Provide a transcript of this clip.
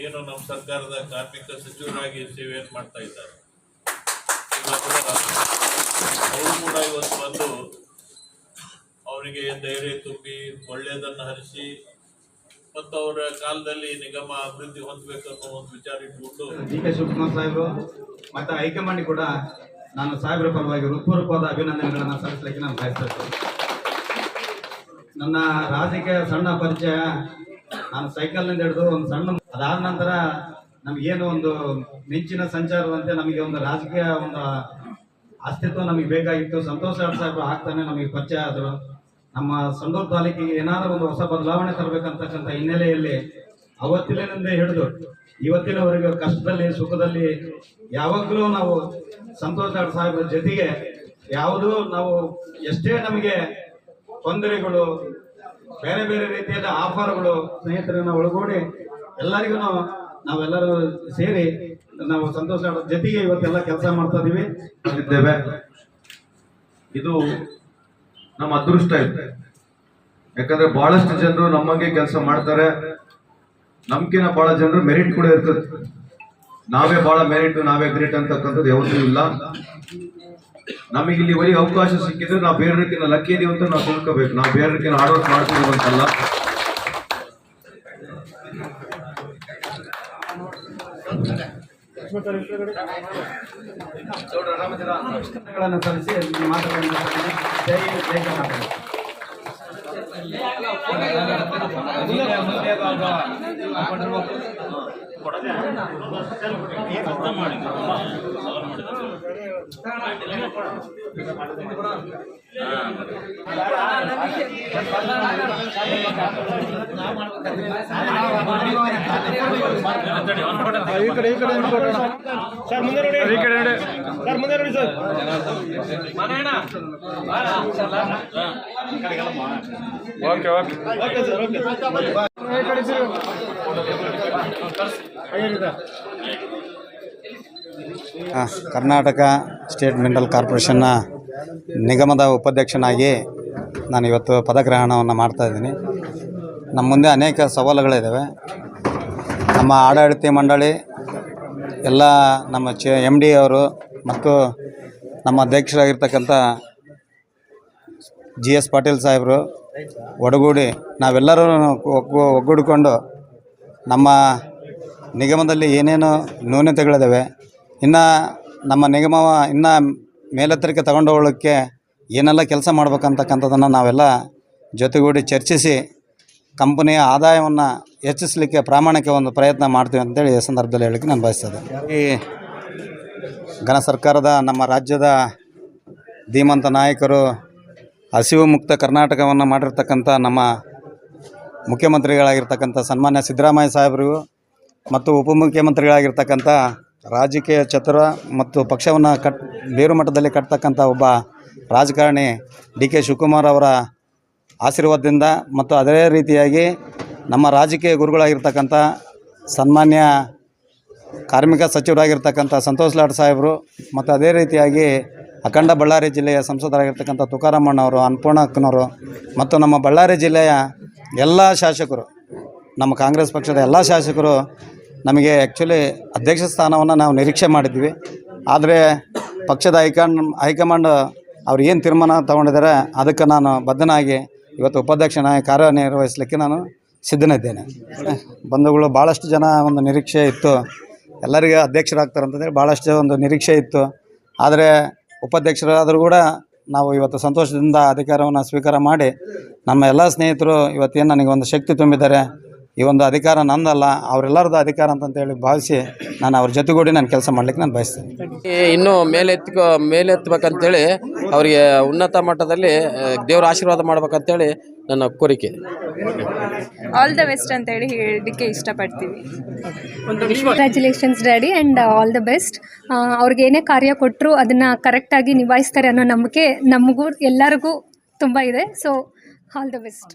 ಏನು ನಮ್ಮ ಸರ್ಕಾರದ ಕಾರ್ಮಿಕ ಸಚಿವರಾಗಿ ಸೇವೆಯನ್ನು ಮಾಡ್ತಾ ಇದ್ದಾರೆ. ಅವರು ಕೂಡ ಇವತ್ತು ಬಂದು ಅವರಿಗೆ ಧೈರ್ಯ ತುಂಬಿ ಒಳ್ಳೆಯದನ್ನು ಹರಿಸಿ ಮತ್ತು ಅವರ ಕಾಲದಲ್ಲಿ ನಿಗಮ ಅಭಿವೃದ್ಧಿ ಹೊಂದಬೇಕು ಅನ್ನೋ ಒಂದು ವಿಚಾರ ಇಟ್ಕೊಂಡು ಡಿ ಕೆ ಶಿವಕುಮಾರ್ ಸಾಹೇಬರು ಮತ್ತು ಹೈಕಮಾಂಡ್ ಕೂಡ ನಾನು ಸಾಹೇಬರ ಪರವಾಗಿ ಹೃತ್ಪೂರ್ವಕವಾದ ಅಭಿನಂದನೆಗಳನ್ನು ಸಲ್ಲಿಸಲಿಕ್ಕೆ ನಾನು ಬಯಸ್ತಾ ಇದ್ದೇನೆ. ನನ್ನ ರಾಜಕೀಯ ಸಣ್ಣ ಪರಿಚಯ ನಾನು ಸೈಕಲ್ನಿಂದ ಹಿಡಿದು ಒಂದು ಸಣ್ಣ ಅದಾದ ನಂತರ ನಮಗೇನು ಒಂದು ಮಿಂಚಿನ ಸಂಚಾರದಂತೆ ನಮಗೆ ಒಂದು ರಾಜಕೀಯ ಒಂದು ಅಸ್ತಿತ್ವ ನಮಗೆ ಬೇಕಾಗಿತ್ತು. ಸಂತೋಷ್ ಸಾಹೇಬರು ಆಗ್ತಾನೆ ನಮಗೆ ಪರಿಚಯ ಆದರು. ನಮ್ಮ ಸಂಡೂರು ತಾಲೂಕಿಗೆ ಏನಾದರೂ ಒಂದು ಹೊಸ ಬದಲಾವಣೆ ತರಬೇಕಂತಕ್ಕಂಥ ಹಿನ್ನೆಲೆಯಲ್ಲಿ ಅವತ್ತಿನಿಂದ ಹಿಡಿದು ಇವತ್ತಿನವರೆಗೂ ಕಷ್ಟದಲ್ಲಿ, ಸುಖದಲ್ಲಿ ಯಾವಾಗಲೂ ನಾವು ಸಂತೋಷ್ ಲಾಡ್ ಜೊತೆಗೆ ಯಾವುದೂ ನಾವು ಎಷ್ಟೇ ನಮಗೆ ತೊಂದರೆಗಳು ಬೇರೆ ಬೇರೆ ರೀತಿಯಾದ ಆಫರ್ಗಳು ಸ್ನೇಹಿತರನ್ನ ಒಳಗೂಡಿ ಎಲ್ಲರಿಗೂ ನಾವೆಲ್ಲರೂ ಸೇರಿ ನಾವು ಸಂತೋಷ ಜೊತೆಗೆ ಇವತ್ತೆಲ್ಲ ಕೆಲಸ ಮಾಡ್ತಾ ಇದೀವಿ. ಇದ್ದೇವೆ ಇದು ನಮ್ಮ ಅದೃಷ್ಟ ಇದೆ. ಯಾಕಂದ್ರೆ ಬಹಳಷ್ಟು ಜನರು ನಮ್ಮಂಗೆ ಕೆಲಸ ಮಾಡ್ತಾರೆ. ನಮ್ಕಿನ ಬಹಳ ಜನರು ಮೆರಿಟ್ ಕೂಡ ಇರ್ತದೆ. ನಾವೇ ಬಹಳ ಮೆರಿಟ್ ನಾವೇ ಗ್ರೇಟ್ ಅಂತಕ್ಕಂಥದ್ದು ಯಾವತ್ತೂ ಇಲ್ಲ. ನಮಗೆ ಇಲ್ಲಿ ಒಳ್ಳೆ ಅವಕಾಶ ಸಿಕ್ಕಿದ್ರೆ ನಾವು ಬೇರೆದಕ್ಕಿಂತ ಲಕ್ಕಿ ಇದೀವಿ ಅಂತ ನಾವು ತಿಳ್ಕೋಬೇಕು. ನಾವು ಬೇರೆದಕ್ಕಿಂತ ಹಾರ್ಡ್ ವರ್ಕ್ ಅಂತಲ್ಲ ಈ ಕಡೆ ಈ ಕಡೆ ಜೈ ಸರ್ ಕರ್ನಾಟಕ ಆ, ಕರ್ನಾಟಕ ಸ್ಟೇಟ್ ಮಿನರಲ್ ಕಾರ್ಪೊರೇಷನ್ನ ನಿಗಮದ ಉಪಾಧ್ಯಕ್ಷನಾಗಿ ನಾನು ಇವತ್ತು ಪದಗ್ರಹಣವನ್ನು ಮಾಡ್ತಾ ಇದ್ದೀನಿ. ನಮ್ಮ ಮುಂದೆ ಅನೇಕ ಸವಾಲುಗಳಿದ್ದಾವೆ ನಮ್ಮ ಆಡಳಿತ ಮಂಡಳಿ ಎಲ್ಲ ನಮ್ಮ ಚ ಎಂ ಡಿ ಅವರು ಮತ್ತು ನಮ್ಮ ಅಧ್ಯಕ್ಷರಾಗಿರ್ತಕ್ಕಂಥ ಜಿ ಎಸ್ ಪಾಟೀಲ್ ಸಾಹೇಬರು ಒಡಗೂಡಿ ನಾವೆಲ್ಲರೂ ಒಗ್ಗು ಒಗ್ಗೂಡಿಕೊಂಡು ನಮ್ಮ ನಿಗಮದಲ್ಲಿ ಏನೇನು ನ್ಯೂನತೆಗಳಿದ್ದಾವೆ ಇನ್ನು ನಮ್ಮ ನಿಗಮ ಇನ್ನು ಮೇಲೆತ್ತರಿಕೆ ತಗೊಂಡು ಹೋಗ್ಲಿಕ್ಕೆ ಏನೆಲ್ಲ ಕೆಲಸ ಮಾಡ್ಬೇಕಂತಕ್ಕಂಥದ್ದನ್ನು ನಾವೆಲ್ಲ ಜೊತೆಗೂಡಿ ಚರ್ಚಿಸಿ, ಕಂಪನಿಯ ಆದಾಯವನ್ನು ಹೆಚ್ಚಿಸಲಿಕ್ಕೆ ಪ್ರಾಮಾಣಿಕ ಒಂದು ಪ್ರಯತ್ನ ಮಾಡ್ತೀವಿ ಅಂತೇಳಿ ಈ ಸಂದರ್ಭದಲ್ಲಿ ಹೇಳಲಿಕ್ಕೆ ನಾನು ಬಯಸ್ತದೆ ಈ ಘನ ಸರ್ಕಾರದ ನಮ್ಮ ರಾಜ್ಯದ ಧೀಮಂತ ನಾಯಕರು ಹಸಿವು ಮುಕ್ತ ಕರ್ನಾಟಕವನ್ನು ಮಾಡಿರ್ತಕ್ಕಂಥ ನಮ್ಮ ಮುಖ್ಯಮಂತ್ರಿಗಳಾಗಿರ್ತಕ್ಕಂಥ ಸನ್ಮಾನ್ಯ ಸಿದ್ದರಾಮಯ್ಯ ಸಾಹೇಬರಿಗೂ ಮತ್ತು ಉಪಮುಖ್ಯಮಂತ್ರಿಗಳಾಗಿರ್ತಕ್ಕಂಥ ರಾಜಕೀಯ ಚತುರ ಮತ್ತು ಪಕ್ಷವನ್ನು ಕಟ್ ಬೇರು ಮಟ್ಟದಲ್ಲಿ ಕಟ್ತಕ್ಕಂಥ ಒಬ್ಬ ರಾಜಕಾರಣಿ ಡಿ ಕೆ ಶಿವಕುಮಾರ್ ಅವರ ಆಶೀರ್ವಾದದಿಂದ ಮತ್ತು ಅದೇ ರೀತಿಯಾಗಿ ನಮ್ಮ ರಾಜಕೀಯ ಗುರುಗಳಾಗಿರ್ತಕ್ಕಂಥ ಸನ್ಮಾನ್ಯ ಕಾರ್ಮಿಕ ಸಚಿವರಾಗಿರ್ತಕ್ಕಂಥ ಸಂತೋಷ್ ಲಾಡ್ ಸಾಹೇಬರು, ಮತ್ತು ಅದೇ ರೀತಿಯಾಗಿ ಅಖಂಡ ಬಳ್ಳಾರಿ ಜಿಲ್ಲೆಯ ಸಂಸದರಾಗಿರ್ತಕ್ಕಂಥ ತುಕಾರಾಮಣ್ಣವರು ಅನ್ನಪೂರ್ಣಕ್ಕನವರು, ಮತ್ತು ನಮ್ಮ ಬಳ್ಳಾರಿ ಜಿಲ್ಲೆಯ ಎಲ್ಲ ಶಾಸಕರು, ನಮ್ಮ ಕಾಂಗ್ರೆಸ್ ಪಕ್ಷದ ಎಲ್ಲ ಶಾಸಕರು ನಮಗೆ ಆ್ಯಕ್ಚುಲಿ ಅಧ್ಯಕ್ಷ ಸ್ಥಾನವನ್ನು ನಾವು ನಿರೀಕ್ಷೆ ಮಾಡಿದ್ವಿ. ಆದರೆ ಪಕ್ಷದ ಹೈಕಮಾಂಡ್ ಹೈಕಮಾಂಡ್ ಅವ್ರು ಏನು ತೀರ್ಮಾನ ತೊಗೊಂಡಿದ್ದಾರೆ ಅದಕ್ಕೆ ನಾನು ಬದ್ಧನಾಗಿ ಇವತ್ತು ಉಪಾಧ್ಯಕ್ಷನಾಗಿ ಕಾರ್ಯನಿರ್ವಹಿಸಲಿಕ್ಕೆ ನಾನು ಸಿದ್ಧನಿದ್ದೇನೆ. ಬಂಧುಗಳು ಭಾಳಷ್ಟು ಜನ ಒಂದು ನಿರೀಕ್ಷೆ ಇತ್ತು. ಎಲ್ಲರಿಗೆ ಅಂತಂದರೆ ಭಾಳಷ್ಟು ಒಂದು ನಿರೀಕ್ಷೆ ಇತ್ತು. ಆದರೆ ಉಪಾಧ್ಯಕ್ಷರಾದರೂ ಕೂಡ ನಾವು ಇವತ್ತು ಸಂತೋಷದಿಂದ ಅಧಿಕಾರವನ್ನು ಸ್ವೀಕಾರ ಮಾಡಿ ನಮ್ಮ ಎಲ್ಲ ಸ್ನೇಹಿತರು ಇವತ್ತೇನು ನನಗೆ ಒಂದು ಶಕ್ತಿ ತುಂಬಿದ್ದಾರೆ ಈ ಒಂದು ಅಧಿಕಾರ ನಂದಲ್ಲ ಅವರೆಲ್ಲರದ್ದು ಅಧಿಕಾರ ಅಂತಂತೇಳಿ ಭಾವಿಸಿ ನಾನು ಅವ್ರ ಜೊತೆಗೂಡಿ ನಾನು ಕೆಲಸ ಮಾಡ್ಲಿಕ್ಕೆ ನಾನು ಬಯಸ್ತೇನೆ. ಇನ್ನೂ ಮೇಲೆತ್ಕೋ ಮೇಲೆತ್ತಬೇಕಂತೇಳಿ ಅವರಿಗೆ ಉನ್ನತ ಮಟ್ಟದಲ್ಲಿ ದೇವರ ದೇವ್ರ ಆಶೀರ್ವಾದ ಮಾಡ್ಬೇಕಂತೇಳಿ ನನ್ನ ಕೋರಿಕೆ. ಆಲ್ ದ ಬೆಸ್ಟ್ ಅಂತ ಹೇಳಿ ಹೇಳಲಿಕ್ಕೆ ಇಷ್ಟಪಡ್ತೀವಿ congratulations daddy and all the best ಅವ್ರಿಗೆ ಏನೇ ಕಾರ್ಯ ಕೊಟ್ಟರು ಅದನ್ನು ಕರೆಕ್ಟಾಗಿ ನಿಭಾಯಿಸ್ತಾರೆ ಅನ್ನೋ ನಂಬಿಕೆ ನಮಗೂ ಎಲ್ಲರಿಗೂ ತುಂಬ ಇದೆ. So all the best